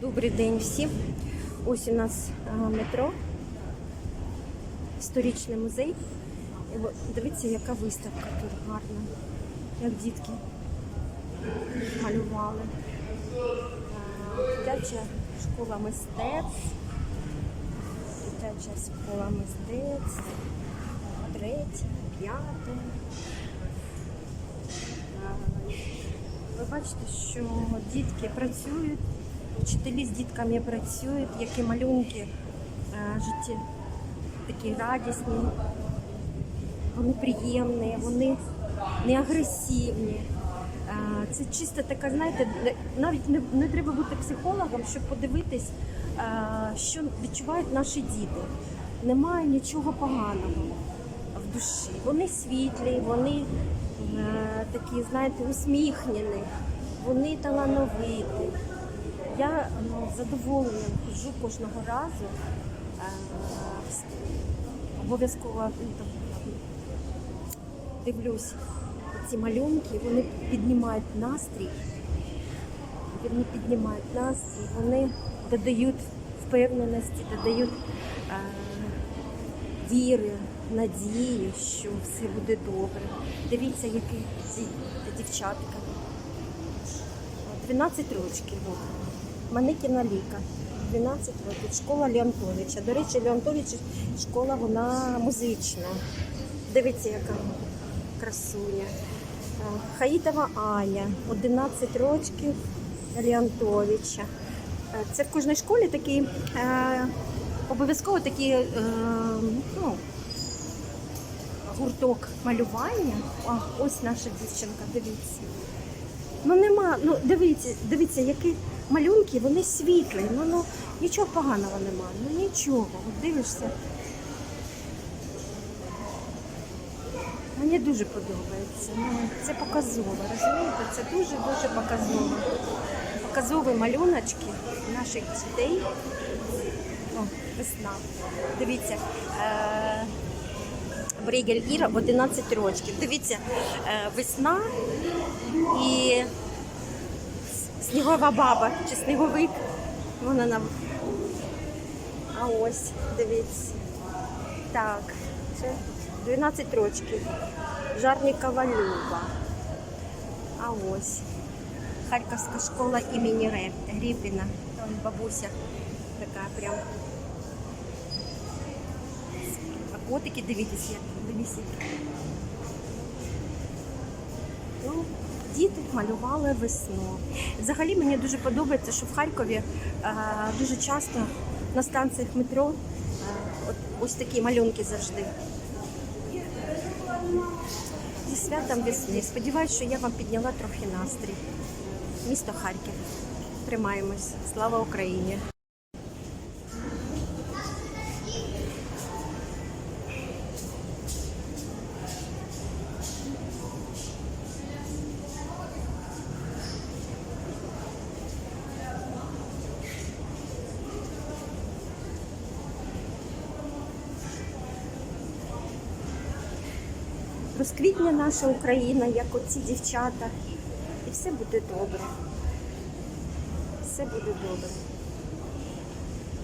Добрий день всім. Ось у нас метро, історичний музей. Дивіться, яка виставка тут гарна. Як дітки малювали. Дитяча школа мистецтв. Дитяча школа мистецтв. Третя, п'ята. Ви бачите, що дітки працюють, вчителі з дітками працюють, які малюнки е, житті такі радісні, вони приємні, вони не агресивні. Е, Це чисто така, знаєте, навіть не, не треба бути психологом, щоб подивитись, е, що відчувають наші діти. Немає нічого поганого в душі. Вони світлі, вони такі, знаєте, усміхнені, вони талановиті. Я з задоволенням ходжу кожного разу. Е, обов'язково ну, дивлюсь ці малюнки, вони піднімають настрій. Вони піднімають настрій, вони додають впевненості, додають е, віри, надії, що все буде добре. Дивіться, які ці дівчатка. 12 років. Маникіна Ліка. 12 років. Школа Леонтовича. До речі, Леонтовича школа вона музична. Дивіться, яка красуня. А, Хаїтова Аня, 11 років Леонтовича. Е, Це в кожній школі такі е, обов'язково такі е, ну, гурток малювання. А, ось наша дівчинка, дивіться. Ну нема, ну дивіться, дивіться, які малюнки, вони світлі. Ну, ну нічого поганого немає. Ну нічого. От дивишся. Мені дуже подобається. Ну, це показово, розумієте? Це дуже-дуже показово. Показові малюночки наших дітей. О, весна. Дивіться. Е- Бригель Іра 11 років. Дивіться, е, весна і снігова баба чи сніговик. Вона нам. А ось, дивіться. Так, це 12 років. Жарнікова Люба. А ось. Харківська школа імені Ре- Ріпіна. Там бабуся така прям. Котики, дивіться, як дивіться. Ну, діти малювали весну. Взагалі мені дуже подобається, що в Харкові е, дуже часто на станціях метро е, ось такі малюнки завжди. Зі святом весни. Сподіваюсь, що я вам підняла трохи настрій. Місто Харків. Тримаємось. Слава Україні! Розквітне наша Україна, як оці дівчата. І все буде добре. Все буде добре.